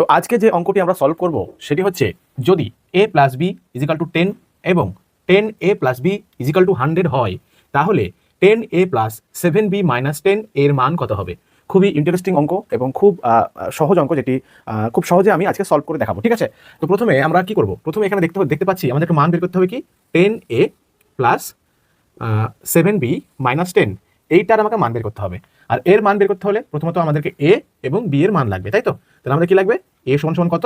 তো আজকে যে অঙ্কটি আমরা সলভ করব, সেটি হচ্ছে যদি A plus B equal to ten এবং ten A plus B equal to hundred হয়, তাহলে ten A plus seven B minus ten এর মান কত হবে? খুবই ইন্টারেস্টিং অঙ্ক এবং খুব সহজ অঙ্ক যেটি খুব সহজে আমি আজকে সলভ করে দেখাবো, ঠিক আছে? তো প্রথমে আমরা কি করব? প্রথমে এখানে দেখতে দেখতে পাচ্ছি আমাদেরকে মান বের করতে হবে কি? Ten A plus seven B minus ten এইটার আমাকে মান বের করতে হবে। আর এর মান বের করতে হলে প্রথমত আমাদেরকে এ এবং বি এর মান লাগবে, তাই তো? তাহলে আমাদের কি লাগবে? এ সমান সমান কত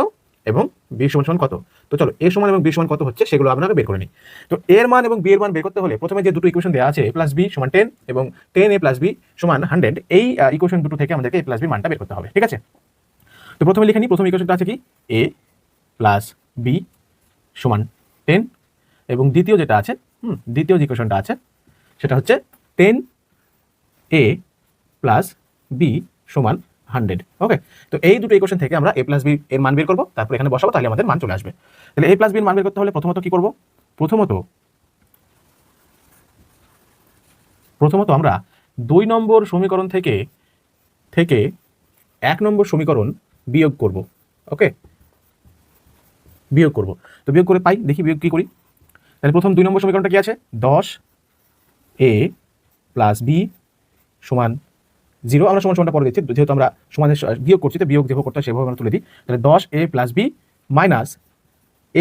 এবং বি সমান সমান কত? তো চলো এ সমান এবং বি সমান কত হচ্ছে সেগুলো আপনাকে বের করে নিই। তো এর মান এবং বি এর মান বের করতে হলে প্রথমে যে দুটো ইকুয়েশন দেওয়া আছে এ প্লাস বি সমান টেন এবং টেন এ প্লাস বি সমান হান্ড্রেড এই ইকুয়েশন দুটো থেকে আমাদেরকে এ প্লাস বি মানটা বের করতে হবে, ঠিক আছে? তো প্রথমে লিখে নিই, প্রথম ইকুয়েশনটা আছে কি? এ প্লাস বি সমান টেন এবং দ্বিতীয় যেটা আছে, হুম, দ্বিতীয় যে ইকুয়েশনটা আছে, সেটা হচ্ছে টেন এ প্লাস বি সমান হান্ড্রেড। ওকে তো এই দুটো ইকুয়েশন থেকে আমরা এ প্লাস বি এর মান বের করব, তারপর এখানে বসাবো, তাহলে আমাদের মান চলে আসবে। তাহলে এ প্লাস বির মান বের করতে হলে প্রথমত কি করব? প্রথমত প্রথমত আমরা দুই নম্বর সমীকরণ থেকে থেকে এক নম্বর সমীকরণ বিয়োগ করব। ওকে বিয়োগ করব। তো বিয়োগ করে পাই, দেখি বিয়োগ কি করি? তাহলে প্রথম দুই নম্বর সমীকরণটা কি আছে? দশ এ প্লাস বি সমান জিরো, আমরা সমান সমানটা পরে দিচ্ছি, যেহেতু আমরা সমানের বিয়োগ করছি, তো বিয়োগ যেভাবে করতে সেভাবে আমরা তুলে দিই। তাহলে দশ A plus B minus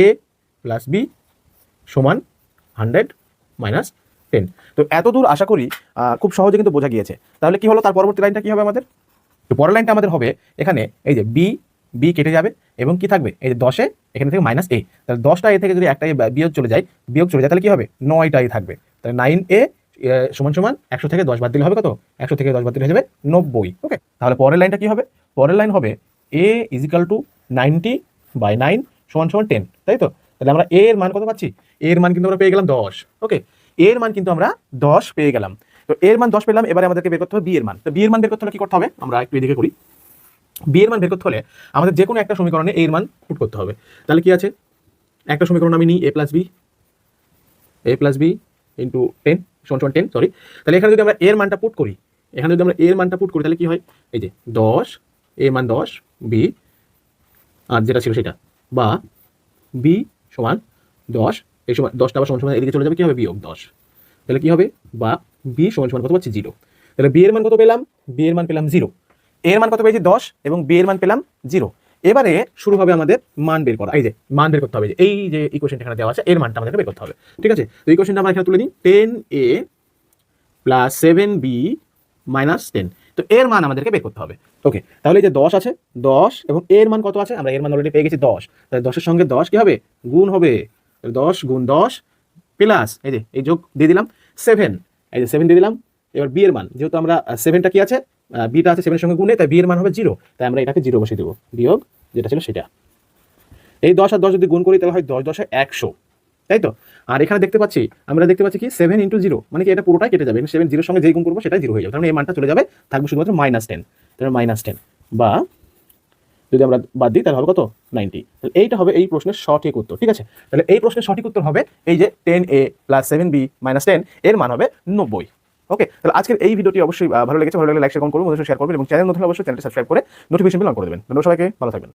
A plus B সমান হান্ড্রেড মাইনাস টেন তো এত দূর আশা করি খুব সহজে কিন্তু বোঝা গিয়েছে। তাহলে কি হলো? তার পরবর্তী লাইনটা কি হবে আমাদের? তো পরের লাইনটা আমাদের হবে এখানে, এই যে বি বি কেটে যাবে, এবং কি থাকবে? এই যে দশে এখানে থেকে মাইনাস এ তাহলে দশটা এ থেকে যদি একটা বিয়োগ চলে যায়, বিয়োগ চলে যায়, তাহলে কি হবে? নয়টা এ থাকবে। তাহলে নাইন এ সমান সমান একশো থেকে দশ বাদ দিলে হবে কত? একশো থেকে দশ বাদ দিলে হয়ে যাবে নব্বই ওকে তাহলে পরের লাইনটা কি হবে? পরের লাইন হবে A equal to ninety by nine সমান সমান টেন তাই তো? তাহলে আমরা এ এর মান কত পাচ্ছি? এর মান কিন্তু আমরা পেয়ে গেলাম দশ ওকে এর মান কিন্তু আমরা দশ পেয়ে গেলাম। তো এর মান দশ পেলাম, এবারে আমাদেরকে বের করতে হবে বি এর মান। তো বি এর মান বের করতে হলে কি করতে হবে? আমরা একটু এদিকে করি। বি এর মান বের করতে হলে আমাদের যে কোনো একটা সমীকরণে এর মান পুট করতে হবে। তাহলে কি আছে? একটা সমীকরণ আমি নিই A plus B A plus B into ten সমান সমান টেন সরি তাহলে এখানে যদি আমরা এর মানটা পুট করি, এখানে যদি আমরা এর মানটা পুট করি, তাহলে কি হয়? এই যে দশ, এ মান দশ বি আর যেটা ছিল সেটা, বা বি সমান দশ এই সময় দশটা আবার সমান সমান এদিকে চলে যাবে, কি হবে? বিয়োগ দশ। তাহলে কি হবে? বা বি সমান সমান কত পাচ্ছি? জিরো তাহলে বি এর মান কত পেলাম? বি এর মান পেলাম জিরো এর মান কত পেয়েছি? দশ, এবং বি এর মান পেলাম জিরো এবারে শুরু হবে আমাদের মান বের করা। এই যে, মান বের করতে হবে যে এই যে ইকুয়েশনটা এখানে দেওয়া আছে, এর মানটা আমাদেরকে বের করতে হবে। ঠিক আছে? তো ইকুয়েশনটা আমরা এখানে তুলে নিই। Ten A plus seven B minus ten তো এর মান আমাদেরকে বের করতে হবে। ওকে তাহলে এই যে দশ আছে, দশ এবং এর মান কত আছে? আমরা এর মান অলরেডি পেয়ে গেছি দশ। তাহলে দশের সঙ্গে দশ কি হবে? গুণ হবে দশ গুণ দশ প্লাস এই যে, এই যোগ দিয়ে দিলাম সেভেন এই যে সেভেন দিয়ে দিলাম, এবার বি এর মান। যেহেতু আমরা সেভেনটা কি আছে? বিটা আছে সেভেনের সঙ্গে গুণে তাই বি এর মান হবে জিরো তাই আমরা এটাকে জিরো বসিয়ে দেবো। বিয়োগ যেটা ছিল সেটা। এই দশ আর দশ যদি গুণ করি, তাহলে হয় দশ দশে একশো। তাই তো? আর এখানে দেখতে পাচ্ছি, আমরা দেখতে পাচ্ছি কি? সেভেন ইন্টু জিরো মানে কি, এটা পুরোটাই কেটে যাবে। সেভেন জিরোর সঙ্গে যেই গুণ করব, সেটাই জিরো হয়ে যাবে। তাহলে এই মানটা চলে যাবে, থাকবে শুধুমাত্র মাইনাস টেন তাহলে মাইনাস টেন বা যদি আমরা বাদ দিই, তাহলে হবে কত? নাইনটি তাহলে এইটা হবে এই প্রশ্নের সঠিক উত্তর, ঠিক আছে? তাহলে এই প্রশ্নের সঠিক উত্তর হবে এই যে ten A plus seven B minus ten এর মান হবে নব্বই। ওকে তাহলে আজকের এই ভিডিওটি অবশ্যই ভালো লেগেছে, ভালো লাগলে লাইক শেয়ার করুন। শেয়ার করবেন এবং চ্যানেল নতুন অবশ্যই চ্যানেলটি সাবস্ক্রাইব করে নোটিফিকেশন বিল অন করে দেবেন। সবাইকে, ভালো থাকবেন।